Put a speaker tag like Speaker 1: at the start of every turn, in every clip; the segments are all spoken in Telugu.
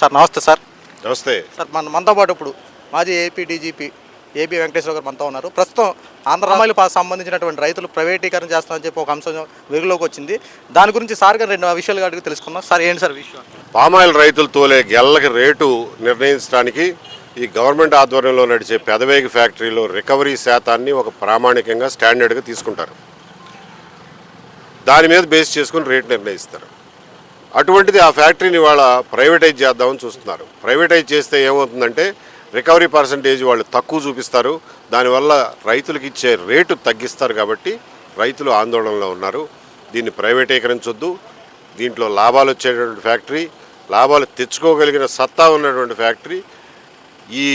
Speaker 1: సార్ నమస్తే సార్.
Speaker 2: నమస్తే.
Speaker 1: సార్ మన మనతో పాటు ఇప్పుడు మాజీ ఏపీ డీజీపీ ఏపీ వెంకటేశ్వర గారు మనతో ఉన్నారు. ప్రస్తుతం ఆంధ్ర రామాయలు సంబంధించినటువంటి రైతులు ప్రైవేటీకరణ చేస్తామని చెప్పి ఒక అంశం వెలుగులోకి వచ్చింది. దాని గురించి సార్ గారు రెండు విషయాలు అడిగి తెలుసుకుందాం. సార్ ఏంటి సార్ విషయం?
Speaker 2: పామాయిల్ రైతులు తోలే గెల్లకి రేటు నిర్ణయించడానికి ఈ గవర్నమెంట్ ఆధ్వర్యంలో నడిచే పెదవేగి ఫ్యాక్టరీలో రికవరీ శాతాన్ని ఒక ప్రామాణికంగా స్టాండర్డ్గా తీసుకుంటారు. దాని మీద బేస్ చేసుకుని రేటు నిర్ణయిస్తారు. అటువంటిది ఆ ఫ్యాక్టరీని వాళ్ళ ప్రైవేటైజ్ చేద్దామని చూస్తున్నారు. ప్రైవేటైజ్ చేస్తే ఏమవుతుందంటే రికవరీ పర్సంటేజ్ వాళ్ళు తక్కువ చూపిస్తారు. దానివల్ల రైతులకు ఇచ్చే రేటు తగ్గిస్తారు కాబట్టి రైతులు ఆందోళనలో ఉన్నారు. దీన్ని ప్రైవేటీకరించొద్దు. దీంట్లో లాభాలు వచ్చేటువంటి ఫ్యాక్టరీ లాభాలు తెచ్చుకోగలిగిన సత్తా ఉన్నటువంటి ఫ్యాక్టరీ ఈ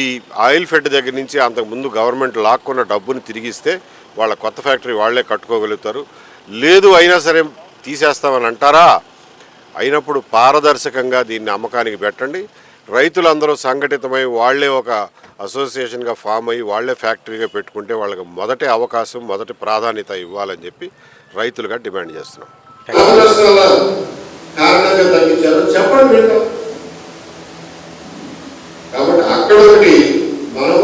Speaker 2: ఆయిల్ ఫెడ్ దగ్గర నుంచి అంతకుముందు గవర్నమెంట్ లాక్కున్న డబ్బుని తిరిగిస్తే వాళ్ళ కొత్త ఫ్యాక్టరీ వాళ్ళే కట్టుకోగలుగుతారు. లేదు అయినా సరే తీసేస్తామని అంటారా? అయినప్పుడు పారదర్శకంగా దీన్ని అమ్మకానికి పెట్టండి. రైతులందరూ సంఘటితమై వాళ్ళే ఒక అసోసియేషన్గా ఫామ్ అయ్యి వాళ్ళే ఫ్యాక్టరీగా పెట్టుకుంటే వాళ్ళకి మొదటి అవకాశం మొదటి ప్రాధాన్యత ఇవ్వాలని చెప్పి రైతులుగా డిమాండ్ చేస్తున్నాం.
Speaker 3: చెప్పండి కాబట్టి అక్కడ ఒకటి మనం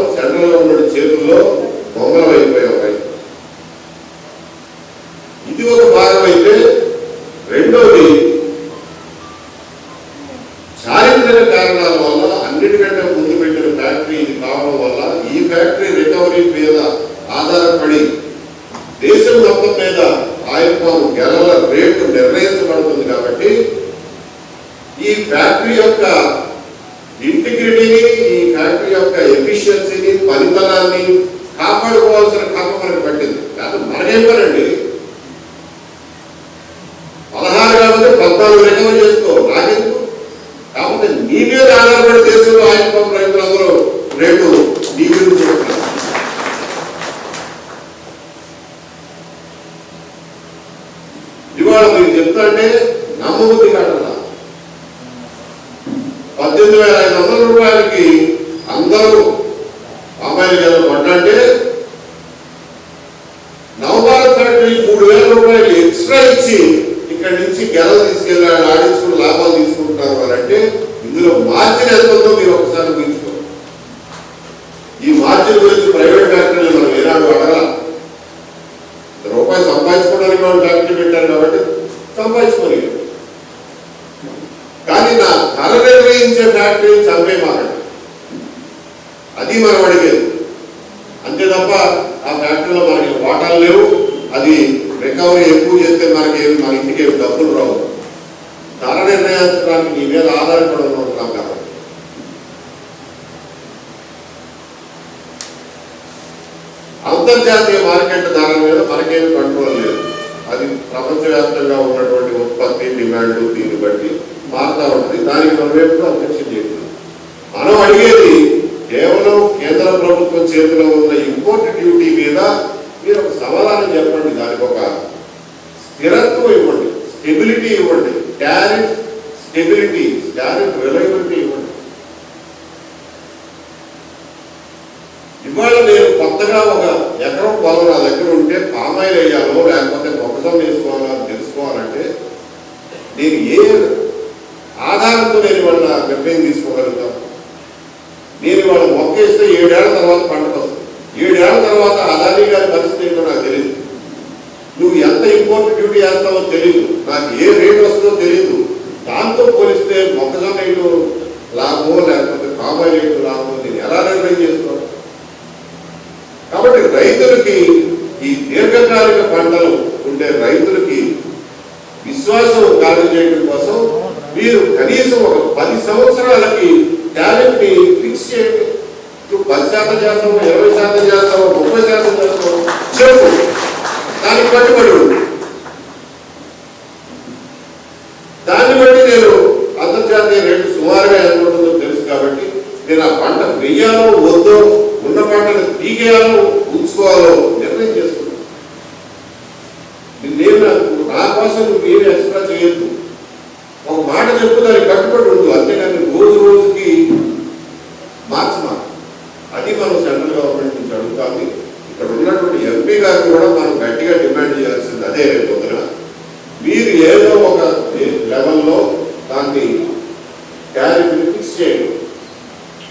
Speaker 3: ఉన్న చేతుల్లో అయిపోయాం ఇది ఒక భాగం అయితే రెండోది చారిత్రక కారణాల వల్ల అన్నిటికంటే ముందు పెట్టిన ఫ్యాక్టరీ ఇది కావడం వల్ల ఈ ఫ్యాక్టరీ రికవరీ మీద ఆధారపడి దేశం మొత్తం మీద ఆయిల్ పామ్ గెలల రేటు నిర్ణయించబడుతుంది కాబట్టి ఈ ఫ్యాక్టరీ యొక్క ఇంటిగ్రిటీని ఈ ఫ్యాక్టరీ యొక్క ఎఫిషియన్సీని పనితనాన్ని కాపాడుకోవాల్సిన క్రమం మనకు పట్టింది. కాదు మనకేం పనండి? పదహారు కాబట్టి పద్నాలుగు రికవర్ చేసుకో. నాకెందుకు? కాకపోతే నీ మీద ఆధారపడి దేశంలో ఆయన రైతులందరూ రేటు నీ గురించి ఇవాళ మీరు చెప్తా అంటే నమ్మబుద్ధి కాదు పద్దెనిమిది వేల ఐదు వందల రూపాయలకి అందరూ అమ్మాయిలు కదా పడ్డంటే నవభారత్ ఫ్యాక్టరీ మూడు వేల రూపాయలు ఎక్స్ట్రా ఇచ్చి ఇక్కడి నుంచి గెలలు తీసుకెళ్ళాలి ఆడించుకుని లాభాలు తీసుకుంటున్నారు అని అంటే ఇందులో మార్జిన్ ఎంత ఉందో మీరు ఒకసారి ఊహించుకోండి. ఈ మార్జిన్ గురించి ప్రైవేట్ ఫ్యాక్టరీలు మనం ఏనాడు అడగల. రూపాయి సంపాదించుకోవడానికి వాళ్ళు ఫ్యాక్టరీ పెట్టారు కాబట్టి సంపాదించుకోలేదు. కానీ నా ధర నిర్ణయించే ఫ్యాక్టరీ చంపే మాకండి అది మనం అడిగేది. అంతే తప్ప ఆ ఫ్యాక్టరీలో మనకి వాటాలు లేవు. అది రికవరీ ఎక్కువ చేస్తే మనకి మన ఇంటికి డబ్బులు రావు. ధర నిర్ణయించడానికి నీ మీద ఆధారపడి ఉంటున్నాం కాబట్టి. అంతర్జాతీయ మార్కెట్ ధర మీద మనకేమి కంట్రోల్ లేదు. అది ప్రపంచవ్యాప్తంగా ఉన్నటువంటి ఉత్పత్తి డిమాండ్ దీన్ని బట్టి మారుతూ ఉంటాయి. దానికి మనం ఎప్పుడు అధ్యక్షం చేయలేదు మనం అడిగేది కేవలం కేంద్ర ప్రభుత్వం చేతిలో ఉన్న ఇంపోర్ట్ డ్యూటీ మీద మీరు ఒక సమాధానం చెప్పండి. దానికి ఒక స్థిరత్వం ఇవ్వండి స్టెబిలిటీ ఇవ్వండి టారిఫ్ స్టెబిలిటీ టారిఫ్ రిలయబిలిటీ ఇవ్వండి. ఇవాళ నేను కొత్తగా ఒక ఎకరం పొలం నా దగ్గర ఉంటే పామాయిల్ వేయాలో లేకపోతే మొక్కజొన్న వేసుకోవాలో తెలుసుకోవాలంటే నేను ఏ ఆధారంతో లేని వాళ్ళ నిర్ణయం తీసుకోగలుగుతాం? నేను వాళ్ళు మొక్క వేస్తే ఏడేళ్ళ తర్వాత పంటకు వస్తుంది. ఏడేళ్ళ తర్వాత అదానీ గారి పరిస్థితి ఏంటో నాకు తెలియదు నువ్వు ఎంత ఇంపార్టెంట్ డ్యూటీ వేస్తావో తెలియదు నాకు ఏ రేట్ వస్తుందో తెలియదు దాంతో పోలిస్తే మొక్కజొన్న ఇటు లాభమో లేకపోతే పామాయిల్ ఇల్లు లాభమో నేను ఎలా నిర్ణయం చేసుకోవాలి కాబట్టి రైతులకి ఈ దీర్ఘకాలిక పంటలు ఉండే రైతులకి విశ్వాసం చేయడం కోసం మీరు కనీసం ఒక పది సంవత్సరాలకి టాలెంట్ని ఫిక్స్ చేయండి. నువ్వు పది శాతం చేస్తావు ఇరవై శాతం చేస్తావు ముప్పై శాతం చేస్తావు చెప్పు. దానికి కట్టుబడి దాన్ని బట్టి నేను అంతర్జాతీయ రేటు సుమారుగా ఎంత ఉంటుందో తెలుసు కాబట్టి నేను ఆ పంట వెయ్యాలో వద్దో ఉన్న పంటను తీగేయాలో ఉంచుకోవాలో నిర్ణయం చేసుకున్నాను నేను నా కోసం చెప్పు దానికి కట్టుబడి ఉండు అంతేగాని రోజు రోజుకి మార్చమా అది మనం సెంట్రల్ గవర్నమెంట్ నుంచి అడుగుతాము ఇక్కడ ఉన్నటువంటి ఎంపీ గారికి కూడా మనం గట్టిగా డిమాండ్ చేయాల్సింది అదే రేపొద్దున మీరు ఏదో ఒక లెవెల్లో దాన్ని క్యారెక్టర్ ఫిక్స్ చేయండి.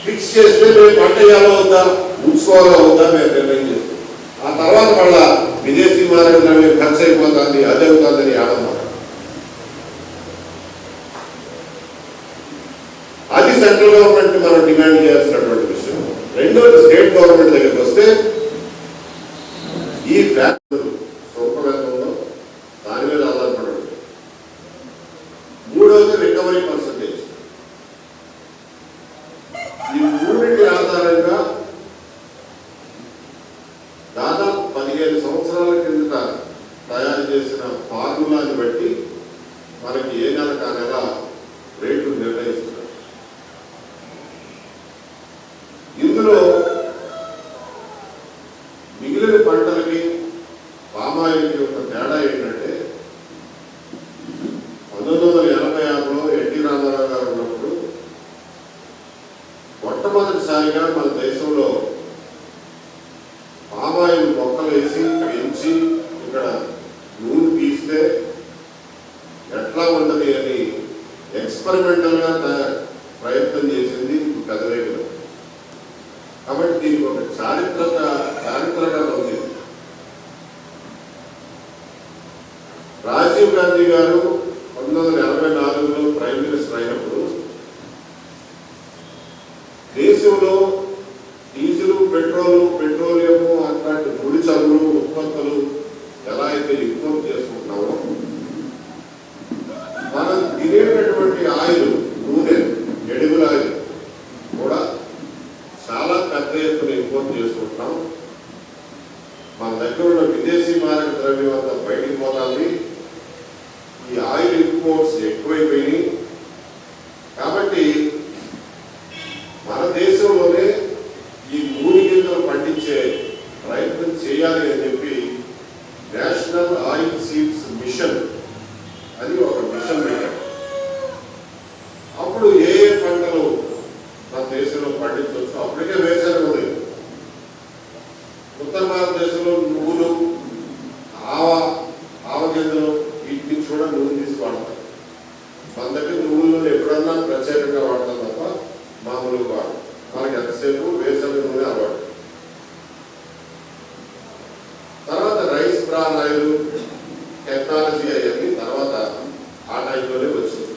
Speaker 3: ఫిక్స్ చేస్తే మేము పంట చేయాలో వద్దా? ఉంచుకోవాలో వద్దా? మేము నిర్ణయం ఆ తర్వాత మళ్ళా విదేశీ మారే ఖర్చు అయిపోతుంది అదే అవుతుందని ఆడమ్మా సెంట్రల్ గవర్నమెంట్ మనం డిమాండ్ చేయాల్సినటువంటి విషయం. రెండోది స్టేట్ గవర్నమెంట్ దగ్గరికి వస్తే ఈ ఫ్యాక్టరీ స్వల్పవేతంలో దాని మీద ఆధారపడండి మూడోది రికవరీ పర్సన్ ఎక్స్పెరిమెంటల్గా ప్రయత్నం చేసింది పెదవేగులు కాబట్టి దీనికి ఒక చారిత్రక చారిత్రక ఉంది రాజీవ్ గాంధీ గారు పంతొమ్మిది వందల ఎనభై నాలుగులో ప్రైమ్ మినిస్టర్ అయినప్పుడు దేశంలో ప్రత్యేకంగా వాడతాం తప్ప మామూలుగా వాడు మనకి ఎంతసేపు వేసవి నూనె తర్వాత రైస్ బ్రాన్ ఆయిల్ టెక్నాలజీ అయ్యేది తర్వాత ఆ టైంలోనే వచ్చింది.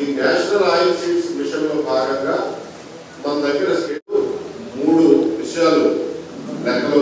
Speaker 3: ఈ నేషనల్ ఆయిల్ సీడ్స్ మిషన్లో భాగంగా మన దగ్గర మూడు విషయాలు లెక్కలో